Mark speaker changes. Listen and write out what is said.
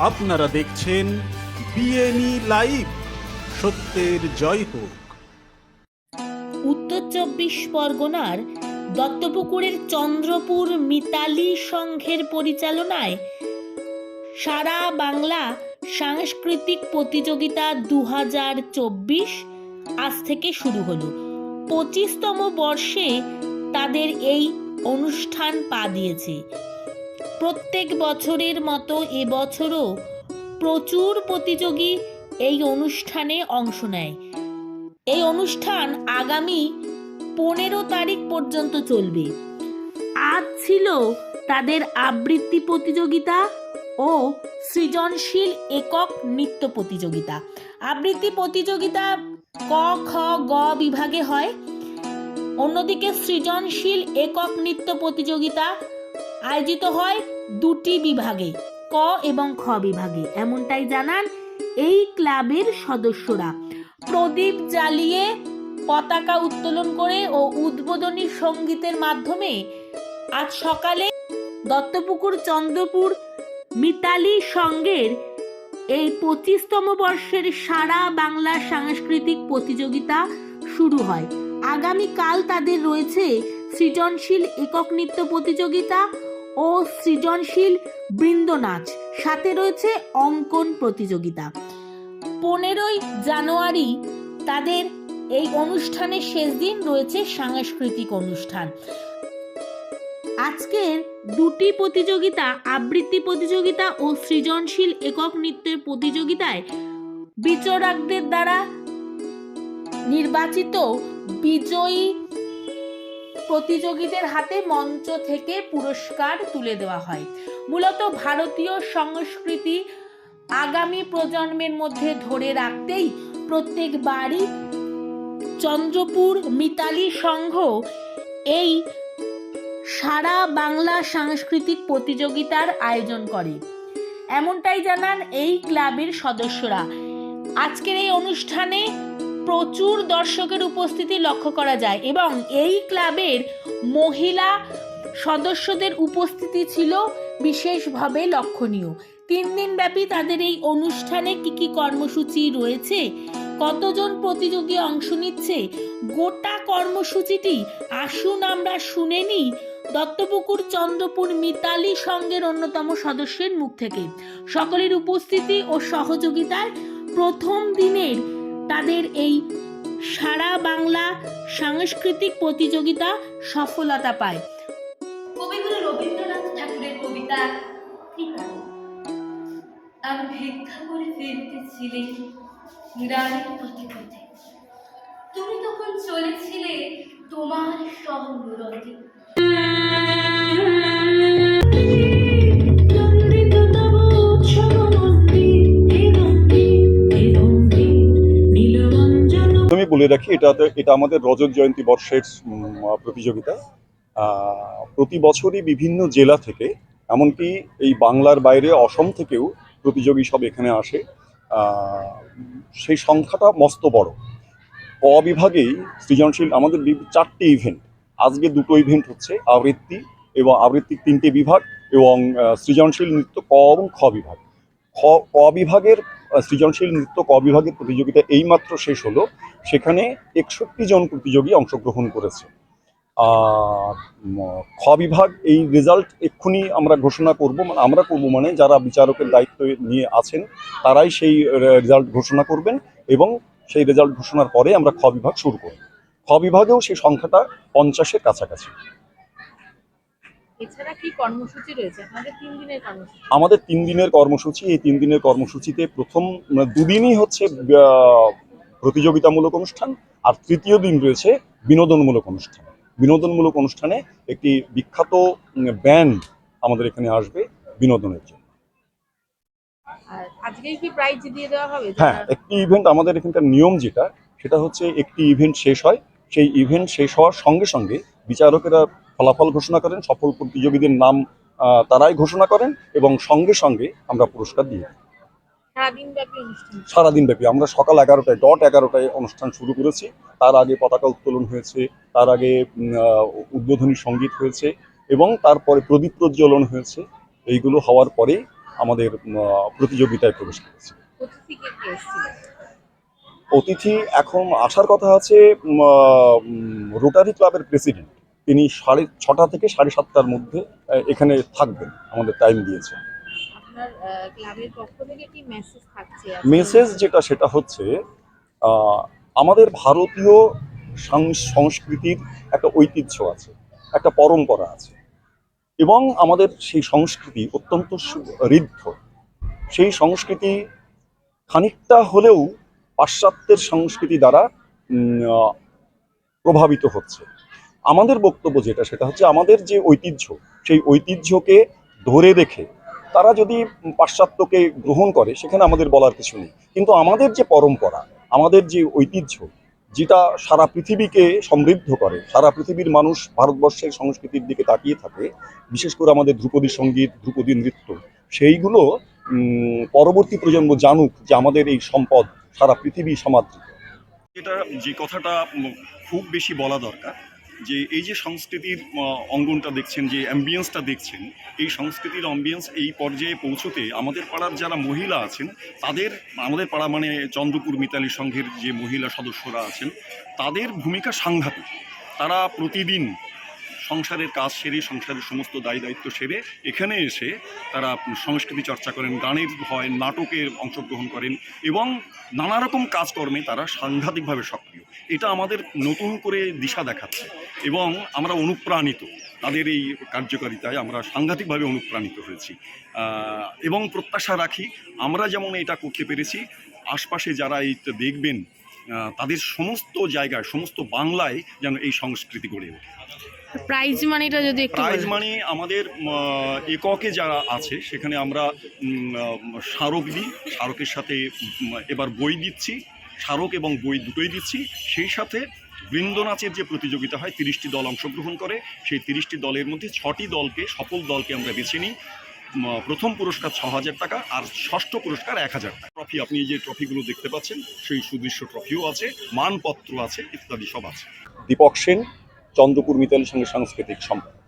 Speaker 1: আপনারা দেখছেন বিএনই লাইভ সত্যের জয় হোক।
Speaker 2: উত্তর চব্বিশ পরগনার দত্তপুকুরের চন্দ্রপুর মিতালি সংঘের পরিচালনায় সারা বাংলা সাংস্কৃতিক প্রতিযোগিতা দু আজ থেকে শুরু হলো। পঁচিশতম বর্ষে তাদের এই অনুষ্ঠান পা দিয়েছে। প্রত্যেক বছরের মতো এবছরও প্রচুর প্রতিযোগী এই অনুষ্ঠানে অংশ নেয়। এই অনুষ্ঠান আগামী পনেরো তারিখ পর্যন্ত চলবে। আজ ছিল তাদের আবৃত্তি প্রতিযোগিতা ও সৃজনশীল একক নৃত্য প্রতিযোগিতা। আবৃত্তি প্রতিযোগিতা ক, খ, গ বিভাগে হয়। অন্যদিকে সৃজনশীল একক নৃত্য প্রতিযোগিতা আয়োজিত হয় দুটি বিভাগে, ক এবং খ বিভাগে। এমনটাই জানান এই ক্লাবের সদস্যরা। প্রদীপ জ্বালিয়ে পতাকা উত্তোলন করে ও উদ্বোধনী সঙ্গীতের মাধ্যমে আজ সকালে দত্তপুকুর চন্দ্রপুর মিতালি সঙ্গের এই পঁচিশতম বর্ষের সারা বাংলা সাংস্কৃতিক প্রতিযোগিতা শুরু হয়। আগামীকাল তাদের রয়েছে সৃজনশীল একক নৃত্য প্রতিযোগিতা ও সৃজনশীল বৃন্দ নাচ সাথে রয়েছে অঙ্কন প্রতিযোগিতা। পনেরোই জানুয়ারি তাদের এই অনুষ্ঠানের শেষ দিন রয়েছে সাংস্কৃতিক অনুষ্ঠান। আজকের দুটি প্রতিযোগিতা, আবৃত্তি প্রতিযোগিতা ও সৃজনশীল একক নৃত্যের প্রতিযোগিতায় বিচারকদের দ্বারা নির্বাচিত বিজয়ী প্রতিযোগীদের হাতে মঞ্চ থেকে পুরস্কার তুলে দেওয়া হয়। মূলত ভারতীয় সংস্কৃতি আগামী প্রজন্মের মধ্যে ধরে রাখতেই প্রত্যেক বাড়ি চন্দ্রপুর মিতালি সংঘ এই সারা বাংলা সাংস্কৃতিক প্রতিযোগিতার আয়োজন করে। এমনটাই জানান এই ক্লাবের সদস্যরা। আজকের এই অনুষ্ঠানে প্রচুর দর্শকের উপস্থিতি লক্ষ্য করা যায় এবং এই ক্লাবের মহিলা সদস্যদের উপস্থিতি ছিল বিশেষভাবে লক্ষণীয়। তিন দিন ব্যাপী তাদের এই অনুষ্ঠানে কি কি কর্মসূচি রয়েছে, কতজন প্রতিযোগী অংশ নিচ্ছে, গোটা কর্মসূচিটি আসুন আমরা শুনে নিই দত্তপুকুর চন্দ্রপুর মিতালি সংঘের অন্যতম সদস্যের মুখ থেকে। সকলের উপস্থিতি ও সহযোগিতায় প্রথম দিনের তাদের এই সারা বাংলা সাংস্কৃতিক প্রতিযোগিতা সফলতা পায়।
Speaker 3: কবিগুরু রবীন্দ্রনাথ ঠাকুরের কবিতা আমি ভিক্ষা করে ফিরতেছিলে পথে পথে। তুমি তখন চলেছিলে তোমার সহনুরতে।
Speaker 4: আমি বলে রাখি, এটাতে, এটা আমাদের রজত জয়ন্তী বর্ষের প্রতিযোগিতা। প্রতি বছরই বিভিন্ন জেলা থেকে, এমনকি এই বাংলার বাইরে অসম থেকেও প্রতিযোগী সব এখানে আসে। সেই সংখ্যাটা মস্ত বড়। ক বিভাগেই সৃজনশীল আমাদের চারটি ইভেন্ট আজকে দুটো ইভেন্ট হচ্ছে, আবৃত্তি এবং আবৃত্তির তিনটে বিভাগ এবং সৃজনশীল নৃত্য ক এবং খ বিভাগ। খ বিভাগের সৃজনশীল নৃত্য ক বিভাগের প্রতিযোগিতা এইমাত্র শেষ হলো। সেখানে একষট্টি জন প্রতিযোগী অংশগ্রহণ করেছে। খ বিভাগ এই রেজাল্ট এক্ষুনি আমরা ঘোষণা করব মানে আমরা করব মানে যারা বিচারকের দায়িত্ব নিয়ে আছেন, তারাই সেই রেজাল্ট ঘোষণা করবেন এবং সেই রেজাল্ট ঘোষণার পরে আমরা খ বিভাগ শুরু করব। খ বিভাগেও সেই সংখ্যাটা পঞ্চাশের কাছাকাছি।
Speaker 5: এছাড়া কি কর্মসূচি রয়েছে? আপনাদের তিন দিনের কর্মসূচি।
Speaker 4: আমাদের তিন দিনের কর্মসূচি এই তিন দিনের কর্মসূচিতে প্রথম মানে দুদিনই হচ্ছে প্রতিযোগিতামূলক অনুষ্ঠান আর তৃতীয় দিন রয়েছে বিনোদনমূলক অনুষ্ঠান। বিনোদনমূলক অনুষ্ঠানে একটি বিখ্যাত ব্যান্ড আমাদের এখানে আসবে বিনোদনের জন্য। হ্যাঁ একটি ইভেন্ট আমাদের এখানকার নিয়ম যেটা সেটা হচ্ছে একটি ইভেন্ট শেষ হয়। সেই ইভেন্ট শেষ হওয়ার সঙ্গে সঙ্গে বিচারকেরা ফলাফল ঘোষণা করেন সফল প্রতিযোগীদের নাম তারাই ঘোষণা করেন এবং সঙ্গে সঙ্গে আমরা পুরস্কার দিয়ে দিই।
Speaker 5: সারাদিন ব্যাপী
Speaker 4: সারাদিন ব্যাপী আমরা সকাল এগারোটায় ডট এগারোটায় অনুষ্ঠান শুরু করেছি। তার আগে পতাকা উত্তোলন হয়েছে তার আগে উদ্বোধনী সংগীত হয়েছে এবং তারপরে প্রদীপ প্রজ্বলন হয়েছে। এইগুলো হওয়ার পরে
Speaker 5: আমাদের প্রতিযোগিতায় প্রবেশ করেছে।
Speaker 6: অতিথি
Speaker 5: এখন আসার কথা আছে রোটারি ক্লাবের প্রেসিডেন্ট। তিনি সাড়ে ছটা থেকে সাড়ে সাতটার মধ্যে এখানে থাকবেন আমাদের টাইম দিয়েছে।
Speaker 6: মেসেজ
Speaker 5: যেটা সেটা হচ্ছে আমাদের ভারতীয় সংস্কৃতির একটা ঐতিহ্য আছে একটা পরম্পরা আছে। এবং আমাদের সেই সংস্কৃতি অত্যন্ত ঋদ্ধ। সেই সংস্কৃতি খানিকটা হলেও পাশ্চাত্যের সংস্কৃতি দ্বারা প্রভাবিত হচ্ছে। আমাদের বক্তব্য যেটা, সেটা হচ্ছে আমাদের যে ঐতিহ্য, সেই ঐতিহ্যকে ধরে রেখে তারা যদি পাশ্চাত্যকে গ্রহণ করে, সেখানে আমাদের বলার কিছু নেই। কিন্তু আমাদের যে পরম্পরা, আমাদের যে ঐতিহ্য, যেটা সারা পৃথিবীকে সমৃদ্ধ করে, সারা পৃথিবীর মানুষ ভারতবর্ষের সংস্কৃতির দিকে তাকিয়ে থাকে, বিশেষ করে আমাদের ধ্রুপদী সংগীত, ধ্রুপদী নৃত্য, সেইগুলো পরবর্তী প্রজন্ম জানুক যে আমাদের এই সম্পদ সারা পৃথিবী সমাদৃত।
Speaker 4: এটা যে কথাটা খুব বেশি বলা দরকার যে এই যে সংস্কৃতির অঙ্গনটা দেখছেন, যে অ্যাম্বিয়েন্সটা দেখছেন, এই সংস্কৃতির অ্যাম্বিয়েন্স এই পর্যায়ে পৌঁছতে আমাদের পাড়ার যারা মহিলা আছেন, তাদের, আমাদের পাড়া মানে চন্দ্রপুর মিতালি সংঘের যে মহিলা সদস্যরা আছেন, তাদের ভূমিকা সাংঘাতিক। তারা প্রতিদিন সংসারের কাজ সেরে, সংসারের সমস্ত দায় দায়িত্ব সেরে, এখানে এসে তারা সংস্কৃতি চর্চা করেন, গানের হয় নাটকে অংশগ্রহণ করেন এবং নানা রকম কাজকর্মে তারা সাংঘাতিকভাবে সক্রিয়। এটা আমাদের নতুন করে দিশা দেখাচ্ছে এবং আমরা অনুপ্রাণিত। তাদের এই কার্যকারিতায় আমরা সাংঘাতিকভাবে অনুপ্রাণিত হয়েছি। এবং প্রত্যাশা রাখি, আমরা যেমন এটা করতে পেরেছি, আশপাশে যারা এই দেখবেন তাদের সমস্ত জায়গায়, সমস্ত বাংলায় যেন এই সংস্কৃতি গড়ে ওঠে।
Speaker 6: প্রাইজ মানিটা যদি একটু
Speaker 4: প্রাইজ। মানে আমাদের এককে যারা আছে সেখানে আমরা স্মারক দিই। স্মারকের সাথে এবার বই দিচ্ছি। স্মারক এবং বই দুটোই দিচ্ছি। সেই সাথে বৃন্দ নাচের যে প্রতিযোগিতা হয় তিরিশটি দল অংশগ্রহণ করে। সেই তিরিশটি দলের মধ্যে ছটি দলকে সফল দলকে আমরা বেছে নিই। প্রথম পুরস্কার ছ হাজার টাকা আর ষষ্ঠ পুরস্কার এক হাজার টাকা। ট্রফি আপনি যে ট্রফিগুলো দেখতে পাচ্ছেন সেই সুদৃশ্য ট্রফিও আছে মানপত্র আছে ইত্যাদি সব আছে।
Speaker 5: দীপক সেন চন্দ্রপুর মিতালের সঙ্গে সাংস্কৃতিক সম্পর্ক।